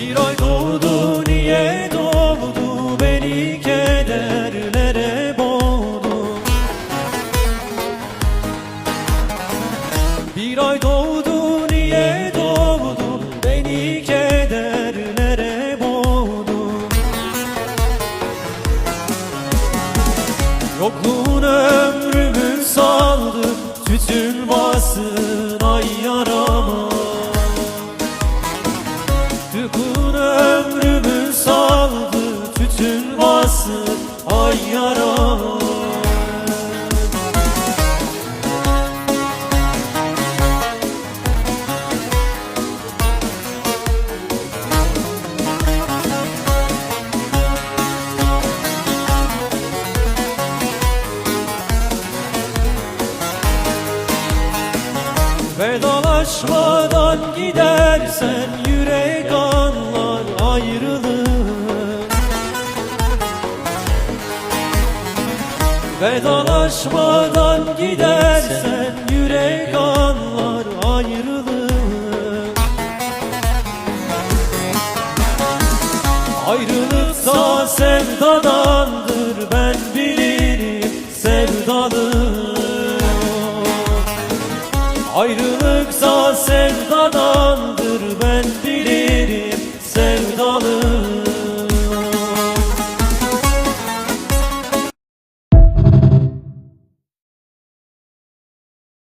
Bir ay doğdu niye doğdu? Beni kederlere boğdu. Bir ay doğdu niye doğdu? Beni kederlere boğdu. Yokluğun ömrümü saldı Tütün basın Yokluğun ömrümü saldı Tütün basın ay yarama Vedalaşmadan gidersen anlar ayrılık. Vedalaşmadan gidersen yürek anlar ayrılık. Ayrılıksa sevdadandır ben bilirim sevdalı. Ayrılıksa sevdadan all the